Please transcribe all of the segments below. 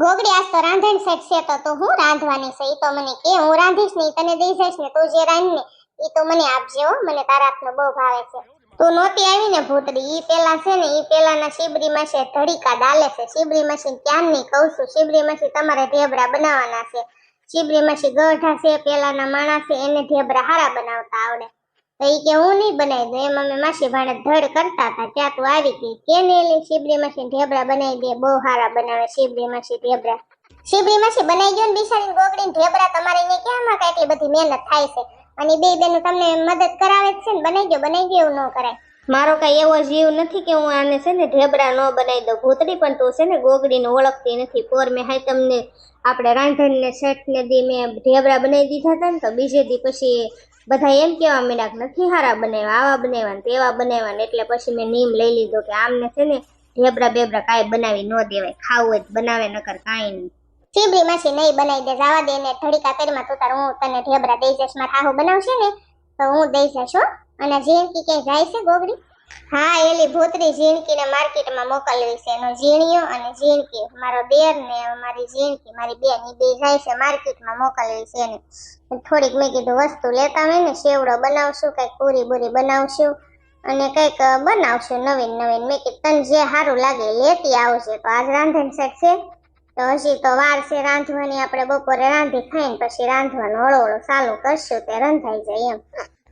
ગોગડી, આજ તો રાંધણ સેટ છે તો તો હું રાંધવાની છે? એ તો મને કે, હું રાંધીશ ને તને દઈ જઈશ ને, તું જે રાંધ ને ઈ તો મને આપજે હો, મને તારા હાથનો બહુ ભાવે છે. તું નહોતી આવી ને ભૂતડી, ઈ પેલા છે ને, ઈ પેલાના શિબરી માસે ધડીકા ડાલે છે. શિબરી માસી ક્યાં નહીં કહું છું. શિબરી માસી તમારે ઢેબરા બનાવવાના છે. શિબરી માસી ગઢા છે, પેલાના માણસ છે, એને ઢેબરા હારા બનાવતા આવડે. તો એ કે હું નહીં બનાવી દઉં. એમ અમે માસી ભાણે ધડ કરતા હતા. ત્યાં તું આવી ગઈ. કે નહીં શિબરી માસી ઢેબરા બનાવી દે. બહુ સારા બનાવે શિબરી માસી, ઢેબરા. શિબરી માસી બનાવી ગયો ને બિચારીને ગોગડીને ઢેબરા તમારે અહીંયા કાંઈ એટલી બધી મહેનત થાય છે? અને બે બેનો તમને મદદ કરાવે છે ને? બનાવી ગયો બનાવી ગયો એવું ન કરાય. મારો કઈ એવો જીવ નથી કે હું આને છે ને ઢેબરા ન બનાવી દઉં. ભૂતડી પણ તું છે ને ગોગડીને ઓળખતી નથી. પોર મેં હાય તમને આપણે રાંધણને, શેઠને દી મેં ઢેબરા બનાવી દીધા હતા ને તો બીજે દી પછી બધા એમ કેવા માંડ્યા કે નથી હારા બનાવ્યા આવા બનાવ્યા તેવા બનાવ્યા ને એટલે પછી મેં નીમ લઈ લીધો કે આમને છે ને ઢેબરા બેબરા કાંઈ બનાવી ન દેવાય, ખાવું હોય બનાવે, નકર કાંઈ નહીં. શિબરી માસી નહીં બનાવી દે, જવા દે ને ઠડીકા કરીમાં તું તાર હું તને ઢેબરા દઈ જઈશ, મારા બનાવશે ને તો હું દઈ જઈશ અને કે ક્યાંય જાય છે ગોગડી હા, એલી ભૂતરી ઝીણકીને માર્કેટમાં મોકલવી છે. એનો ઝીણિયો અને ઝીણકી. મારો દેર ને મારી ઝીણકી, મારી બેન એ બે જાય છે માર્કેટમાં મોકલવી છે એને. થોડીક મેં કીધું, વસ્તુ લેતા હોય ને સેવડો બનાવશું, કંઈક પૂરી બુરી બનાવશું અને કંઈક બનાવશું નવીન નવીન. મેં કીધું, તને જે સારું લાગે લેતી આવશે તો આજ રાંધણ સેટ છે. તો હજી તો વાર છે રાંધવાની. આપણે બપોરે રાંધી ખાઈને પછી રાંધવાનું હળો હળો ચાલુ કરશું, તે રંધાઈ જાય એમ.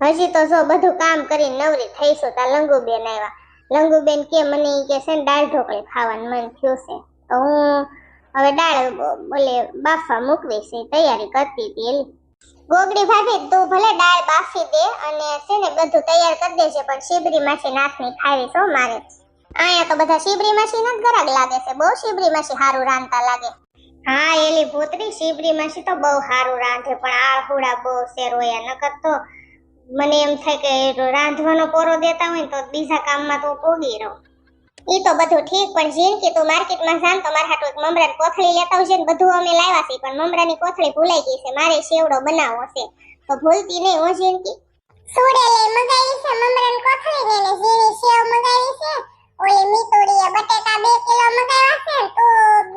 હજી તો જો બધું કામ કરીને નવરી થઈશું ત્યાં લંગુબેન આવ્યા. લંગુબેન કે મને એ કે છે ને દાળ ઢોકળી ખાવાનું મન થયું છે. તો હું હવે દાળ બોલે બાફવા મૂકવી છે તૈયારી કરતી હતી ગોગડી ભાભી, તું ભલે દાળ બાફી દે અને છે ને બધું તૈયાર કરી દેજે, પણ શીબરી માછી નાથની ખાવી છો મારે. અહીંયા તો બધા શીબરી માછી ના ગરાગ લાગે છે, બહુ શીબરી માછી સારું રાંધતા લાગે. હા, એલી ભૂતરી, શીબરી માછી તો બહુ સારું રાંધે, પણ આ હુડા બહુ છે રોયા, નકર તો મને એમ થાય કે રાંધવાનો પોરો દેતા હોય તો બીજા કામમાં તો પોગી રહું. એ તો બધું ઠીક, પણ ઝીણકી તું માર્કેટમાં જાન તો મારા હાટુ એક કોથળી લેતા આવજે ને બધું અમે લાવ્યા છીએ, પણ મમરાની કોથળી ભૂલાઈ ગઈ છે, મારે શેવડો બનાવવો છે. તો ભૂલતી નહીં હો ઝીણકી સુડે લે, મગાવી છે, મમરાની કોથળી ને ને મગાવી છે. ઓલી બટેકા બે કિલો મગાવ્યા તો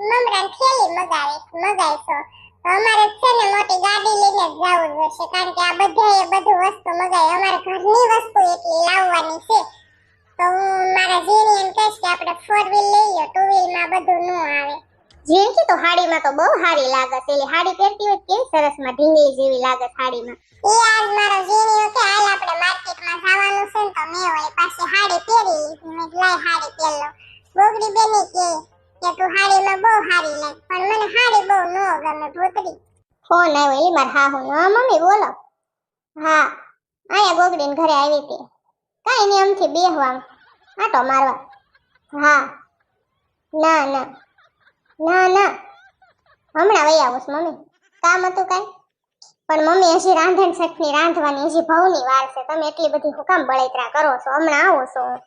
મમરાની થેલી મગાવી મગાવીશો તો અમારે છે ને મોટી ગાડી લઈને જ જવું પડશે કારણ કે આ બધા બધું વસ્તુ મગાવી. અમારે ઘરની વસ્તુ એટલી લાવવાની છે. તો હું મારા ઝીણીને કહીશ કે આપણે ફોર વ્હીલ લઈએ ટુ વ્હીલમાં બધું ન આવે. ઝીણકી તો હાડીમાં તો બહુ સારી લાગે એલી હાડી પહેરતી હોય કેવી સરસમાં ઢીંગલી જેવી લાગે હાડીમાં. એ આજ મારો ઝીણીયો કે હાલ આપણે માર્કેટમાં જવાનું છે ને તો મેં હોય પાછી હાડી પહેરી મેં લાય હાડી પહેરલો બોગડી બેની કે કે તું હાડીમાં બહુ હારી લાગે પણ મને હાડી બહુ ન ગમે ભૂતરી ફોન આવ્યો એલી મારા હાહુ હા, મમ્મી, બોલો. હા, અહીંયા ગોગડીને ઘરે આવી હતી. કાંઈ નહીં, આમથી બેહવા. આટો મારવા. હા. ના ના. ના ના. હમણાં વહી આવું છું, મમ્મી. કામ હતું કાંઈ? પણ મમ્મી હજી રાંધણ શેઠની રાંધવાની હજી ભવની વાર છે. તમે એટલી બધી હુકામ બળતરા કરો છો. હમણાં આવો છું. હું.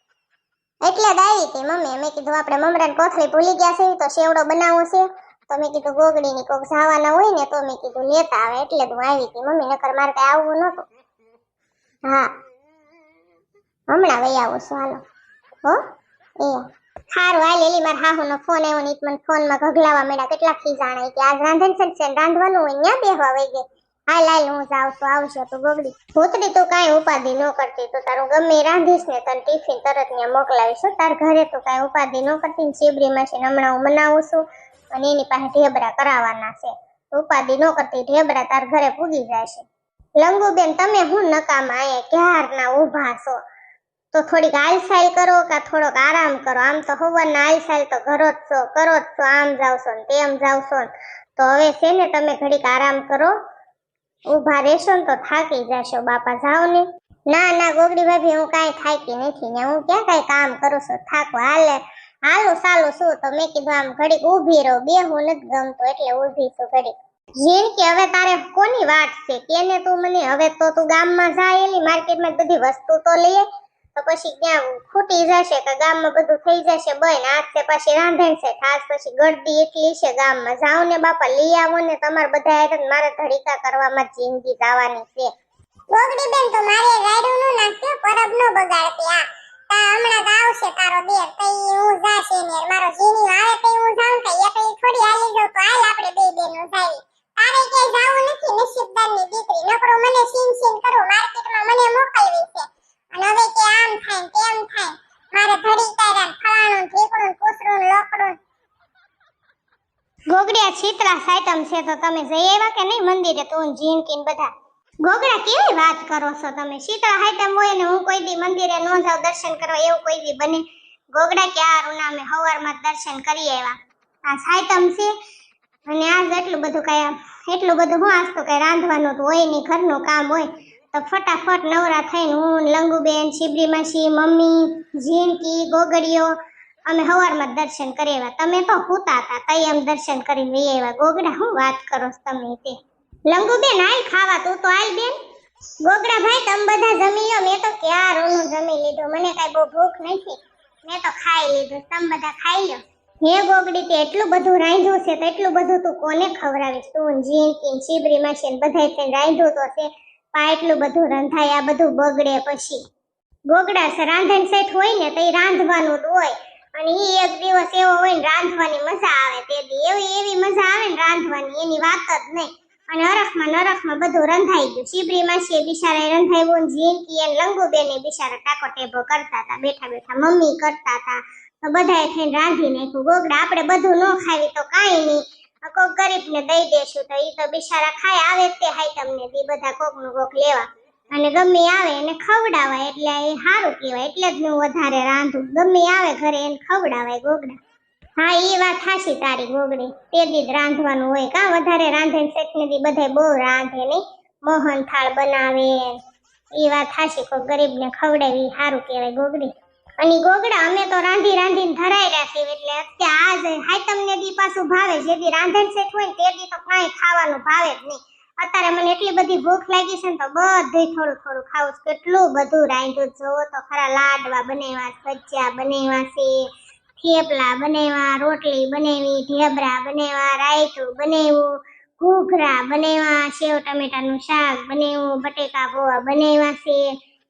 એટલે જ આવી હતી મમ્મી. મેં કીધું, આપણે મમરાન કોથળી ભૂલી ગયા છે તો શેવડો બનાવવો છે. તો મેં કીધું, ગોગડીની કોક જવાના હોય ને, તો મેં કીધું, લેતા આવે. એટલે જ હું આવી હતી મમ્મી, નકર મારે કઈ આવવું નહોતું. હા. હમણાં વહી આવું છું, હાલો. હો? એ. હારું, હાલ, એલી, મારા હાહુનો ફોન આવ્યો ને મને ફોનમાં ગગલાવા મળ્યા કેટલા ખીજાણા કે, આજ રાંધણ છે ને રાંધવાનું હોય ત્યાં બેહવા વઈ ગઈ. હાલ હાલ હું જાઉં આવશું આવશે તું ગગડી. ભૂતડી તું કાંઈ ઉપાધિ ન કરતી, તું તારું ગમે રાંધીશ ને તને ટિફિન તરત ત્યાં મોકલાવીશ. તાર ઘરે તું કાંઈ ઉપાધિ ન કરતી ને શિબરી છે હમણાં હું મનાવું છું અને એની પાસે ઢેબરા કરાવવાના છે. ઉપાધિ ન કરતી, ઢેબરા તાર ઘરે પૂગી જાય છે. લંગુબેન, તમે હું નકામા અહીંયા ક્યારના ઊભા છો? તો થોડીક આલસાઈ કરો કે થોડોક આરામ કરો? આમ તો હવારના આલસાઈ તો ઘરો જ છો, કરો જ છો, આમ જાવ છો ને તેમ જાવ છો ને. તો હવે છે ને તમે ઘડીક આરામ કરો. ઊભા રહેશો ને તો થાકી જશો, બાપા જાઓ ને. ના ના, ગોગડી ભાભી, હું કાંઈ થાકી નથી ને, હું ક્યાં કાંઈ કામ કરું છું? થાકો, હાલે. હાલું, સાલું, શું? તો મેં કીધું આમ ઘડીક ઊભી રહો, બે હું નથી ગમતો, એટલે ઊભી છું ઘડીક. ઝીણકી હવે તારે કોની વાત છે? કેને તું મને, હવે તો તું ગામમાં જાય એલી, માર્કેટમાં બધી વસ્તુ તો લઈએ તો પછી ક્યાં ખૂટી જશે કે ગામમાં બધું થઈ જશે બન આજ પાછી રાંધણ છે ખાસ પછી ગળદી એટલી છે ગામમાં. જાઓ ને બાપા, લઈ આવો ને તમારે બધા હેઠળ મારે ધડીકા કરવામાં જિંદગી જવાની છે. ગોગડી બેન, તો મારે રાયડું નું નાખજો પરબ નો બગાડતી હમણાં આવશે તારો દેર તઈ હું જાશે મારો જીની આવે તઈ હું જાઉં તઈ એ તઈ થોડી આલી જો તો હાલ આપણે બે બેનો જાવી તારે કે જાવું નથી, નસીબદારની દીકરી. નકરો મને સીન સીન કરો, માર્કેટમાં મને મોકલવી છે. તો તમે જઈ આવ્યા કે નહીં મંદિરે? તો હું જીનકી ને બધા. ગોગડા કેવી વાત કરો છો તમે? શીતળ આઈટમ હોય ને હું કોઈ દી મંદિરે ન જાઉં દર્શન કરવા એવું કોઈ દી બને. ગોગડા ક્યારું નામે હવારમાં દર્શન કરી આવ્યા. આ સાયતમ છે અને આજ એટલું બધું કઈ એટલું બધું હું આજ તો કઈ રાંધવાનું હોય નહીં, ઘરનું કામ હોય. તો ફટાફટ નવરા થઈને હું ને લંગુબેન શિબરી માસી મમ્મી, ઝીણકી, ગોગડીઓ અમે હવારમાં દર્શન કરી આવ્યા તમે તો હુતા હતા, તઈ એમ દર્શન કરીને વહી આવ્યા. ગોગડા, હું વાત કરો તમે તે? લંગુબેન, આઈ ખાવા તું તો હાલ બેન. ગોગડા ભાઈ, તમે બધા જમી લો. મેં તો ક્યારનું જમી લીધું? મને કાંઈ બહુ ભૂખ નથી. મેં તો ખાઈ લીધું. તમે બધા ખાઈ લો. હે ગોગડી, તે એટલું બધું રાંધ્યું છે તો એટલું બધું તું કોને ખવડાવીશ? તું જીન જીણકી ને છે ને બધાય રાંધ્યું તો છે. પણ એટલું બધું રંધાય, આ બધું બગડે પછી. ગોગડા રાંધણ સેટ હોય ને તો એ રાંધવાનું જ હોય. અને એ એક દિવસ એવો હોય ને રાંધવાની મજા આવે તે એવી એવી મજા આવે ને રાંધવાની, એની વાત જ નહીં. અને અરખમાં નરખમાં બધું રંધાઈ ગયું. શિબરી માસી બિચારા રંધાયું ને જીનકી અને લંગુબેન બિચારા ટાકો ટેબો કરતા હતા, બેઠા બેઠા મમ્મી કરતા હતા. તો બધાએ થઈને રાંધી નાખ્યું. ગોગડા, આપણે બધું ન ખાવી તો કાંઈ નહીં. કોક ગરીબને દઈ દેશું તો એ તો બિચારા ખાય, આવે તે હાય તમને દી. બધા કોકનું કોક લેવા. અને ગમે આવે એને ખવડાવાય, એટલે એ સારું કહેવાય. એટલે જ હું વધારે રાંધું. ગમે આવે ઘરે એને ખવડાવાય ગોગડા. હા, એ વાત હાશી તારી ગોગડી. તે દી રાંધવાનું હોય. કા વધારે રાંધે ને શેઠને દી બધે બહુ રાંધે નહીં મોહન થાળ બનાવે. એ વાત હાશી કોઈ ગરીબને ખવડાવી સારું કહેવાય ગોગડી. અને ગોગડા અમે તો રાંધી રાંધીને ધરાઈ રાખી એટલે અત્યારે આજ હાય, તમને દી પાછું ભાવે. જે દી રાંધણ શેઠ હોય ને તે દી તો કાંઈ ખાવાનું ભાવે જ નહીં અત્યારે મને એટલી બધી ભૂખ લાગી છે ને તો બધું થોડું થોડું ખાવું. કેટલું બધું રાંધ્યું જોવો તો ખરા લાડવા બનાવ્યા ભજીયા બનાવ્યા છે, થેપલા બનાવ્યા, રોટલી બનાવી, ઢેબરા બનાવ્યા, રાયતું બનાવ્યું, ઘૂઘરા બનાવ્યા, સેવ ટમેટાનું શાક બનાવ્યું, બટેકા ભોવા બનાવ્યા છે.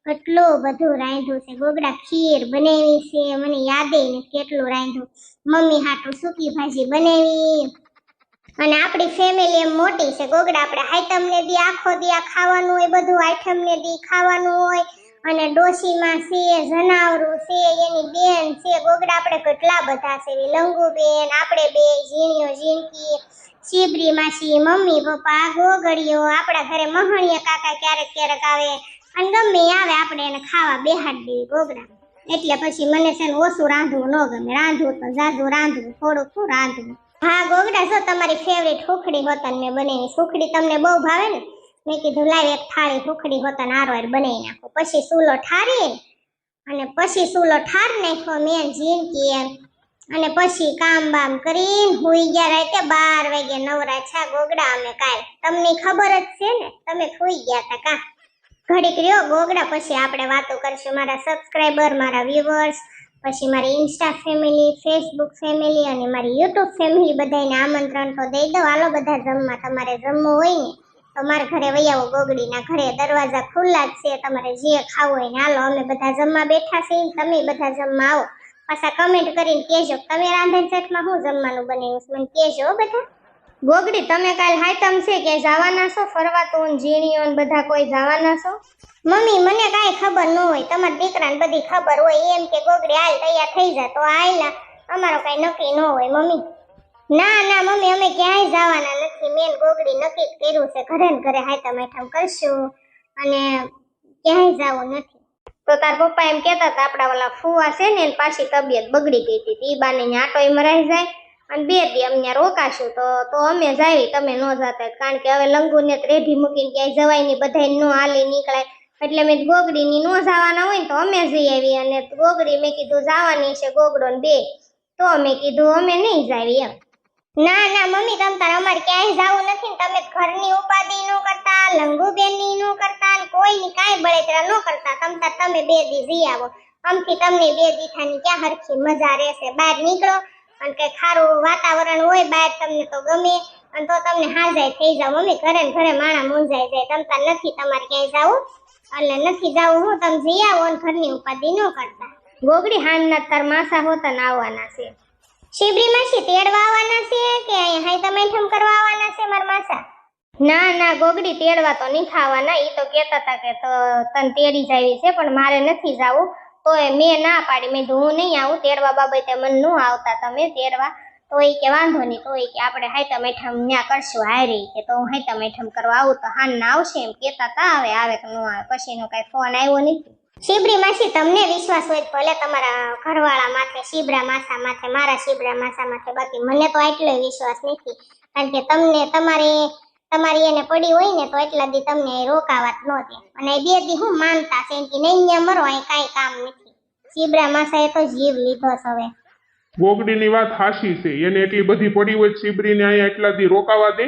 કેટલું બધું રાંધ્યું છે. ગોગડા ખીર બનાવી છે. મને યાદે નથી કેટલું રાંધ્યું મમ્મી હાટું સૂકી ભાજી બનાવી. અને આપણી ફેમિલી એમ મોટી છે. ગોગડા આપણે આઈટમ ને દી, આખો દી આ ખાવાનું હોય, બધું આઈટમ ને દી ખાવાનું હોય. અને ડોશીમાં છે, જનાવરું છે, એની બેન છે. ગોગડા આપણે કેટલા બધા છે. લંગુ બેન, આપણે બે, ઝીણીઓ ઝીણકી શીબરી માસી મમ્મી, પપ્પા, ગોગડીઓ. આપણા ઘરે મહણિયા કાકા ક્યારેક ક્યારેક આવે. અને ગમે આવે, આપણે એને ખાવા બેહાડી દેવી ગોગડા. એટલે પછી મને છે ને ઓછું રાંધવું ન ગમે. રાંધવું તો જાજુ રાંધવું, થોડુંક શું રાંધવું. હા, ગોગડા, જો તમારી ફેવરેટ હુખડી હોતન મેં બનાવી. સુખડી તમને બહુ ભાવે ને? મેં કીધું, લાવી એક થાળી હુખડી હોતન આરવાર બનાવી નાખો. પછી સૂલો ઠારી અને પછી સૂલો ઠાર નાખ્યો, મેં જીનકી એમ. અને પછી કામ બામ કરીને હુઈ ગયા રાતે બાર વાગે નવરા છે ગોગડા અમે કાલ. તમને ખબર જ છે ને? તમે સુઈ ગયા તા કા? ઘડીક રહ્યો ગોગડા, પછી આપણે વાતો કરશું. મારા સબસ્ક્રાઈબર મારા વ્યુઅર્સ પછી મારી ઇન્સ્ટા ફેમિલી ફેસબુક ફેમિલી અને મારી યુટ્યુબ ફેમિલી બધાને આમંત્રણ તો દઈ દઉં. હાલો બધા જમવા, તમારે જમવું હોય ને, તો મારા ઘરે વૈયાવો આવો ગોગડીના ઘરે દરવાજા ખુલ્લા જ છે, તમારે જે ખાવું હોય ને, હાલો, અમે બધા જમવા બેઠા છીએ. તમે બધા જમવા આવો. પાછા કમેન્ટ કરીને કહેજો, તમે રાંધણ સેટમાં શું જમવાનું છે? મને કહેજો બધા. ગોગડી, તમે કાલ હાયતમ છે કે જવાના છો? ફરવા તો જીણીઓ ને બધા કોઈ જવાના છો? મમ્મી, મને કાંઈ ખબર ન હોય. તમારા દીકરાને બધી ખબર હોય એમ કે ગોગડી હાલ તૈયાર થઈ જાય તો આયલા અમારો કાંઈ નક્કી ન હોય, મમ્મી. ના ના, મમ્મી, અમે ક્યાંય જવાના નથી. મેન ગોગડી નક્કી જ કર્યું છે. ઘરે ને ઘરે હાયતમ હેઠમ કરશું. અને ક્યાંય જવું નથી. તો તાર પપ્પા એમ કહેતા હતા, આપણા ઓલા ફુવા છે ને, એની પાછી તબિયત બગડી ગઈ હતી. એ બાને ન્યા એમ રહી જાય. અને બે દી અમને રોકાશું તો તો અમે જાવી, તમે ન જાતા કારણ કે હવે લંગુને ત્રેઢી રેઢી મૂકીને ક્યાંય જવાય નહીં, બધાય ન હાલી નીકળાય. એટલે મેં ગોગડીની નો જવાના હોય ને તો અમે જઈ આવી અને ગોગડી મેં કીધું જવાની છે ગોગડો ને બે. તો મેં કીધું અમે નહીં જાવી એમ. ના ના, મમ્મી, તમ તાર અમારે ક્યાંય જવું નથી ને તમે ઘરની ઉપાધિ નો કરતા, લંગુબેનની નો કરતા, ને કોઈની કાંઈ બળેતરા નો કરતા. તમ તાર, તમે બે દી જઈ આવો. આમથી તમને બે દીઠાની ક્યાં હરખી મજા રહેશે? બહાર નીકળો અને કઈ ખારું વાતાવરણ હોય બહાર તમને તો ગમે, અને તો તમને હાજાય થઈ જાવ. મમ્મી ઘરે ઘરે માણા મૂંઝાઈ જાય. તમ તાર નથી તમારે ક્યાંય જવું? એટલે નથી જવું હું, તમે જઈ આવો અને ઘરની ઉપાધિ ન કરતા. ગોગડી હાનના તાર માસા હોતા આવવાના છે. શિબરી માસી તેડવા આવવાના છે કે અહીંયા હાઈ તમે ઠમ કરવા આવવાના છે મારા માસા? ના ના, ગોગડી તેડવા તો નહીં ખાવાના એ તો કહેતા હતા કે તો, તને તેડી જાવી છે, પણ મારે નથી જાવું. તો મેં ના પાડી. મેં હું નહીં આવું તેડવા બાબતે મને ન આવતા તમે તેડવા તો એ કે, વાંધો નહીં. તો એ કે, આપણે હાઈતમ એઠમ ન્યા કરશું હારી. કે, તો હું હાઈતમ હેઠમ કરવા આવું. તો હાન ના આવશે એમ કેતા તા. આવે આવે કે ન આવે. પછીનો કઈ ફોન આવ્યો નથી. શિબરી માસી, તમને વિશ્વાસ હોય ભલે તમારા ઘરવાળા માથે, શિબરા માસા માથે, મારા શિબરા માસા માથે બાકી મને તો આટલો વિશ્વાસ નથી. કારણ કે તમને તમારી તમારી એને પડી હોય ને તો એટલા દી તમને રોકાવાત રોકાવા ન દે. અને બે દી હું માનતા છે કે નહીં અહીંયા મરો અહીં કાંઈ કામ નથી. શિબરા માસાએ તો જીવ લીધો છે હવે. ગોગડીની વાત હાશી છે. એને એટલી બધી પડી હોય શિબરીને અહીંયા એટલા દી રોકાવા દે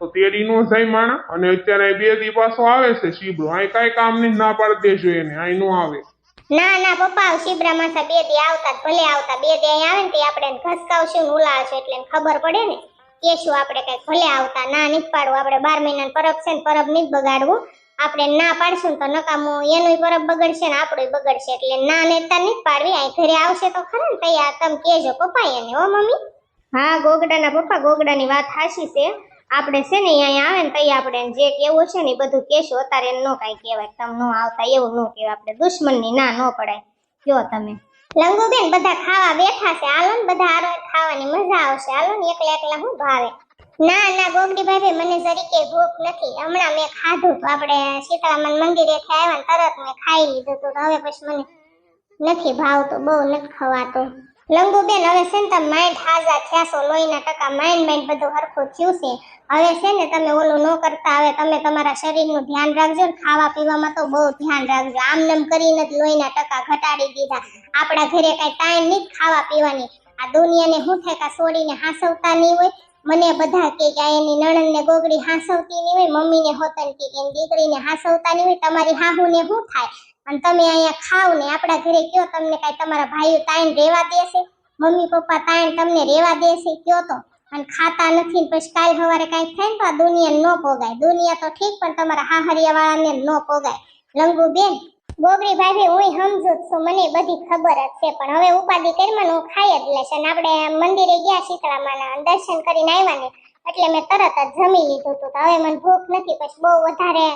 તો તેડી નો જાય માણા અને અત્યારે બે દી પાછો આવે છે શિબરો અહીં કાંઈ કામ નહીં ના પાડી દેજો એને અહીં નો આવે. ના ના પપ્પા શિબરા માસા બે દી આવતા ભલે આવતા. બે દી અહીં આવે ને તે આપણે ઘસકાવશું ને ઉલાળશું એટલે ખબર પડે ને. કેશું આપણે કઈ ભલે આવતા ના નહીં પાડવું આપણે બાર મહિના પરબ છે ને પરબ નહીં બગાડવું. આપણે ના પાડશું તો નકામું એનું પરબ બગડશે ને આપણું બગડશે. એટલે ના નેતા નહીં પાડવી અહીં ઘરે આવશે તો ખરા ને તૈયાર. તમે કેજો પપ્પા એને, હો મમ્મી. હા, ગોગડાના પપ્પા ગોગડાની વાત હાશી છે. આપણે છે ને અહીંયા આવે ને તઈ આપણે જે કેવું છે ને એ બધું કહેશું. અત્યારે નો કાંઈ કહેવાય. તમે ન આવતા એવું નો કહેવાય. આપણે દુશ્મનની ના નો પડાય. કહો તમે? લંગુબેન બધા ખાવા બેઠા છે. હાલો ને બધા આરો ખાવાની મજા આવશે. હાલો ને એકલા એકલા હું ભાવે? ના ના, ગોગડી ભાભી, મને જરીકે ભૂખ નથી. હમણાં મેં ખાધું તો આપણે શીતળામાન મંદિરે આવ્યા તરત મેં ખાઈ લીધું તો હવે પછી મને નથી ભાવતું. બહુ નથી ખવાતું. લંગુબેન હવે છે ને તમે માઇન્ડ હાજા થયા છો, લોહીના ટકા માઇન્ડ માઇન્ડ બધું હરખું થયું છે. હવે છે ને તમે ઓલું ન કરતા, હવે તમે તમારા શરીરનું ધ્યાન રાખજો ને, ખાવા પીવામાં તો બહુ ધ્યાન રાખજો. આમ નમ કરીને જ લોહીના ટકા ઘટાડી દીધા. આપણા ઘરે કઈ ટાઈમ નહીં ખાવા પીવાની. આ દુનિયાને હું થાય કા છોડીને હાસવતા નહીં હોય? મને બધા કે કે એની નણંદને ગોગડી હાસવતી નહીં હોય, મમ્મીને હોતન કે એની દીકરીને હાંસવતા નહીં હોય. તમારી હાહુને શું થાય? અને તમે અહીંયા ખાવ ને આપણા ઘરે કયો તમને કાંઈ તમારા ભાઈઓ તાઈન રેવા દેશે મમ્મી, પપ્પા તાઈન તમને રેવા દેશે કયો તો? અને ખાતા નથી પછી કાલ સવારે કાંઈક થાય ને તો આ દુનિયા ન પોગાય દુનિયા તો ઠીક, પણ તમારા હાહરિયા વાળાને ન પોગાય લંગુ બેન ગોગરી ભાભી હું સમજુ છું, મને બધી ખબર જ છે, પણ હવે ઉપાધિ કરીમાં હું ખાઈ જ લેશે અને આપણે મંદિરે ગયા શીતળામાના દર્શન કરીને આવ્યા ને, એટલે મેં તરત જ જમી લીધું હતું તો હવે મને ભૂખ નથી, પછી બહુ વધારે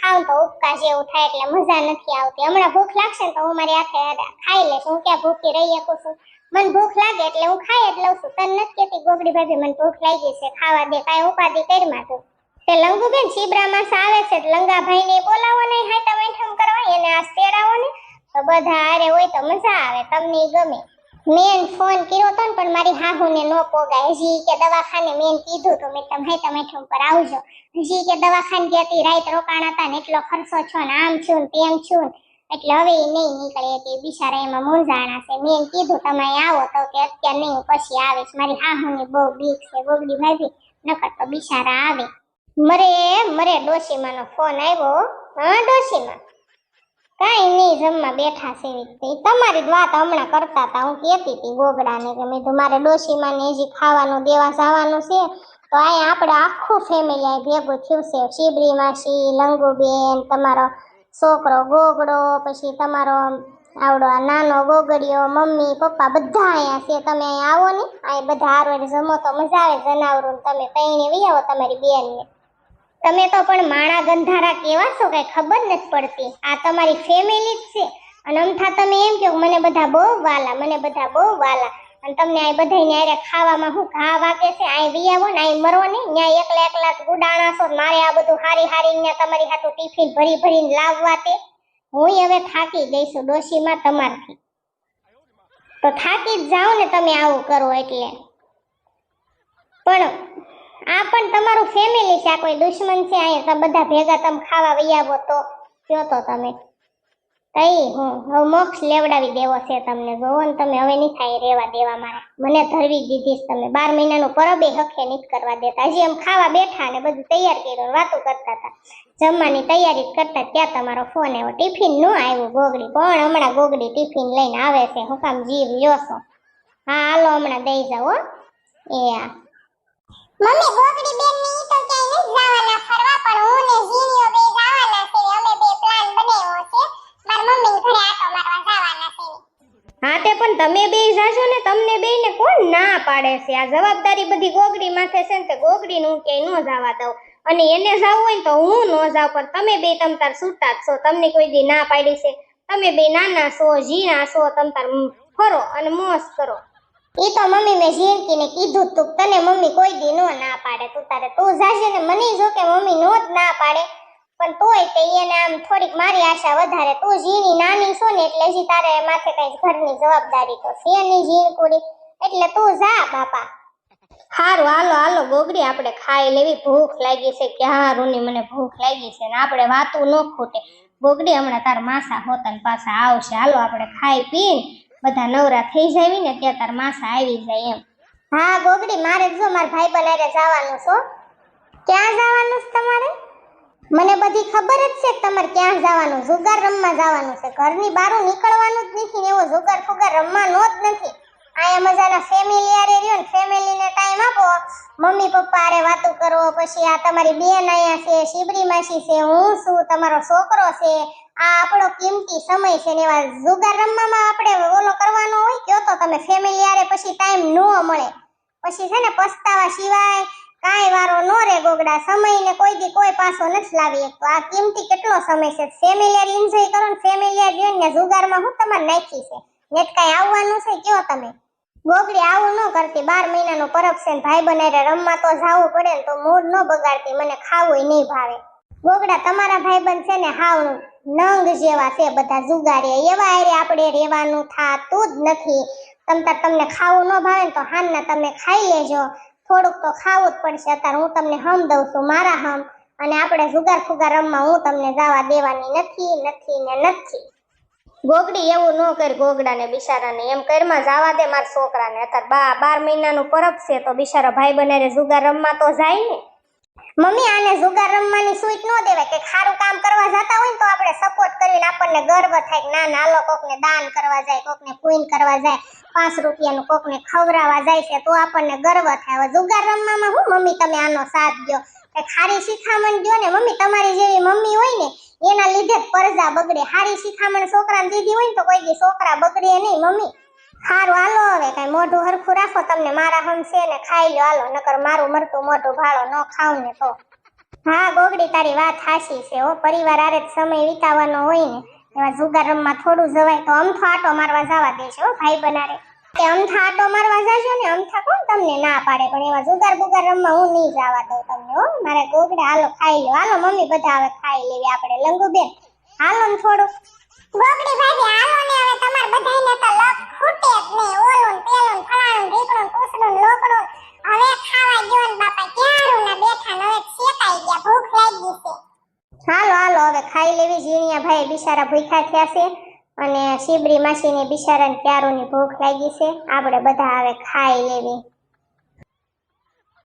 ખાઉં તો ઉપકા જેવું થાય એટલે મજા નથી આવતી. હમણાં ભૂખ લાગશે ને તો હું મારી હાથે ખાઈ લઈશ. હું ક્યાં ભૂખી રહી શકું છું? મને ભૂખ લાગે એટલે હું ખાઈ જ લઉં છું. તને નથી કહેતી ગોગડી ભાભી, મને ભૂખ લાગી છે. ખાવા દે, કાંઈ ઉપાધિ કરીમાં તું તે લંગુબેન શીબરા માસ આવે છે લંગાભાઈ ને બોલાવો નહીં હાઈ તમે ઠમ કરવા, એને આ તેડાવો ને તો બધા આરે હોય તો મજા આવે. તમને ગમે. મેં ફોન કર્યો તો ને, પણ મારી હાહુને નો પોગાય. હજી કે દવાખાને મેં કીધું તો મેં તમે તમે ઉપર પર આવજો. હજી કે દવાખાને ગયાતી રાત રોકાણા હતા ને, એટલો ખર્ચો છો ને, આમ છું ને, તેમ છું એટલે હવે એ નહીં નીકળે કે બિચારા એમાં મૂંઝાણા છે. મેં કીધું, તમે આવો તો કે અત્યારે નહીં પછી આવીશ. મારી હાહુની બહુ બીક છે, બોગડી ભાભી નકર તો બિચારા આવે. મરે મરે ડોશીમાનો ફોન આવ્યો, હા, ડોશીમા? કાંઈ નહીં, જમવા બેઠા છે તમારી જ વાત હમણાં કરતા હતા. હું કહેતી હતી ગોગડાને કે મેં તો ડોશીમાં ને હજી ખાવાનું, દેવા જવાનું છે. તો અહીંયા આપણે આખું ફેમિલી અહીં ભેગું થયું છે. શિબરી માસી, લંગુબેન, તમારો છોકરો ગોગડો, પછી તમારો આવડો નાનો ગોગડિયો, મમ્મી, પપ્પા બધા અહીંયા છે. તમે અહીંયા આવો ને. અહીં બધા હારો જમો તો મજા આવે જનાવરું તમે તઈને વી આવો તમારી બેનને. તમે તો પણ માણા ગંધારા કેવા છો કઈ ખબર નથી પડતી. આ તમારી ફેમિલી જ છે. અને અમથા તમે એમ કહો મને બધા બહુ વાલા, મને બધા બહુ વાલા. અને તમને આ બધાને આરે ખાવામાં હું ઘા વાગે છે આ વી આવો ને આ મરો નહીં. ત્યાં એકલા એકલા ગુડાણા છો મારે આ બધું હારી હારી ને તમારી હાથું ટિફિન ભરી ભરીને લાવવા તે. હું હવે થાકી ગઈ છું ડોશીમાં તમારથી. તો થાકી જ જાઓ ને તમે આવું કરો એટલે. પણ આ પણ તમારું ફેમિલી છે, આ કોઈ દુશ્મન છે, અહીંયા તમે બધા ભેગા તમે ખાવા વૈયાવો તો. કયો તો તમે. કઈ હું હવે મોક્ષ લેવડાવી દેવો છે તમને. જોવો તમે, હવે નહીં થાય રેવા દેવા મારે. મને ધરવી દીધી તમે. બાર મહિનાનું પરબે હખે નહીં કરવા દેતા. હજી એમ ખાવા બેઠા ને બધું તૈયાર કર્યું વાતો કરતા હતા. જમવાની તૈયારી કરતા ત્યાં તમારો ફોન આવ્યો. ટિફિન નો આવ્યું ગોગડી. પણ હમણાં ગોગડી ટિફિન લઈને આવે છે? હું કામ જીવ લ્યો છો? હા, હાલો, હમણાં દઈ જાઓ એ હા મમ્મી, ગોગડી બેનની તો ક્યાંય નથી જવાના, ફરવા પણ હું ને જીનીઓ બે જવાના છે. અમે બે પ્લાન બનાવ્યો છે. માર મમ્મી ઘરે આટો મારવા જવાના છે. હા, તે પણ તમે બે જાશો ને તમને બે ને કોણ ના પાડે છે? આ જવાબદારી બધી ગોગડી માથે છે ને તે ગોગડી નું કે નો જવા દઉં. અને એને જવું હોય તો હું નો જાવ પણ તમે બે તમ તાર છૂટા જ છો. તમને કોઈ દી ના પાડી છે. તમે બે નાના છો, ઝીણા છો, તમ તાર ફરો અને મોસ કરો. ઈ તો મમ્મી મેં ઝીણકીને કીધું તું તને મમ્મી કોઈ દી નો ના પાડે. તું તારે તું જાશે ને મને જો કે મમ્મી નો જ ના પાડે. પણ તોય તે એને આમ થોડીક મારી આશા વધારે. તું ઝીણી નાની છો ને એટલે હજી તારે માથે કઈ ઘરની જવાબદારી તો છે નહીં ઝીણ કુડી એટલે તું જા બાપા. હારું, હાલો હાલો, ગોગડી, આપણે ખાઈ લેવી. ભૂખ લાગી છે કે ક્યારુંની મને ભૂખ લાગી છે ને આપણે વાતું ન ખૂટે. ગોગડી હમણાં તાર માસા હોતન પાછા આવશે. હાલો, આપણે ખાઈ પીને બધા નવરા થઈ જાય ને ત્યાં માસા આવી જાય એમ. હા, ગોગડી, મારે જો મારા ભાઈ બનારે જવાનું છો? ક્યાં જવાનું છે તમારે? મને બધી ખબર જ છે તમારે ક્યાં જવાનું, જુગાર રમવા જવાનું છે. ઘરની બહાર નીકળવાનું જ નથી ને એવો જુગાર ફુગાર રમવાનો જ નથી. આયા મજાના ફેમિલી આરે રહ્યો ને ફેમિલીને ટાઈમ આપો. મમ્મી, પપ્પા આરે વાતો કરો પછી આ તમારી બેન અહીંયા છે, શિબરી માસી છે, હું છું, તમારો છોકરો છે આ આપણો કિંમતી સમય છે ને એવા જુગાર રમવામાં આપણે ઓલો કરવાનો હોય, કયો તો તમે ફેમિલી આરે પછી ટાઈમ ન મળે. પછી છે ને પસ્તાવા સિવાય કાંઈ વારો નો રે ગોગડા, સમયને કોઈ દી કોઈ પાસો નથી લાવી તો આ કિંમતી કેટલો સમય છે? ફેમિલિયર એન્જોય કરો ને ફેમિલિયર રહ્યો ને જુગારમાં હું તમારે નાખી છે? નેટ કાંઈ આવવાનું છે? કયો તમે? ગોગડી આવું ન કરતી. બાર મહિનાનો પરબ છે ને ભાઈ બનારે રમવા તો જાવું પડે ને તો મૂડ ન બગાડતી. મને ખાવું નહીં ભાવે. ગોગડા તમારા ભાઈબંધ છે ને હાવ નંગ જેવા છે બધા જુગારે. એવા આરે આપણે રહેવાનું થાતું જ નથી. તમ તાર તમને ખાવું ન ભાવે તો હાનના તમે ખાઈ લેજો. થોડુંક તો ખાવું જ પડશે. અત્યારે હું તમને હમ દઉં છું મારા હમ. અને આપણે જુગાર ફુગાર રમવા હું તમને જવા દેવાની નથી નથી ને નથી. ગોગડી એવું ન કર ગોગડાને બિચારાને. એમ કરમાં જવા દે મારા છોકરાને. અત્યારે બા બાર મહિનાનું પરબ છે તો બિચારો ભાઈ બનારે જુગાર રમવા તો જાય ને. મમ્મી, આને જુગાર રમવાની સૂટ ન દેવાય. કે ખારું કામ કરવા જતા હોય ને તો આપણે સપોર્ટ કરીને આપણને ગર્વ થાય કે ના ના લો કોકને દાન કરવા જાય, કોકને પૂન કરવા જાય, પાંચ રૂપિયાનું કોકને ખવડાવવા જાય છે, તો આપણને ગર્વ થાય. હવે જુગાર રમવામાં હું, મમ્મી, તમે આનો સાથ દો. કે ખારી શિખામણ દો ને, મમ્મી, તમારી જેવી મમ્મી હોય ને, એના લીધે પરજા બગડે. હારી શિખામણ છોકરાને દીધી હોય ને તો કોઈ દી છોકરા બગડે નહીં, મમ્મી. હારું, હાલો હવે, કઈ મોઢું હરખું રાખો તમને. મારા હમ ને ખાઈ લો હાલો, નકર મારું મરતું મોઢું ભાળો, ન ખાવ ને તો. હા, ગોગડી, તારી વાત હાશી છે, હો. પરિવાર આરે સમય વિતાવવાનો હોય ને એવા જુગાર રમવા થોડું જવાય, તો અમથો આટો મારવા જવા દેશો હો ભાઈ બનારે કે અમથા આટો મારવા જાશો ને, અમથા કોણ તમને ના પાડે, પણ એવા જુગાર બુગાર રમવા હું નહીં જવા દઉં તમને, હો. મારા ગોગડા, હાલો, ખાઈ લો હાલો, મમ્મી, બધા હવે ખાઈ લેવી આપણે, લંગુબેન. હાલો થોડું. ગોગડી ભાભી હાલો ને હવે તમાર બધાયને તો લક ખૂટે જ નહીં. ઓલું પેલું ફલાણું ઢીકણું કૂસણું લોકડું હવે ખાવા ગયો ને બાપા ક્યારું ના બેઠા ને હવે શેકાઈ ગયા? ભૂખ લાગી છે. હાલો હાલો, હવે ખાઈ લેવી ઝીણિયા ભાઈ બિચારા ભૂખ્યા થયા છે અને શિબરી માસીને બિચારાને ક્યારુની ભૂખ લાગી છે. આપણે બધા હવે ખાઈ લેવી.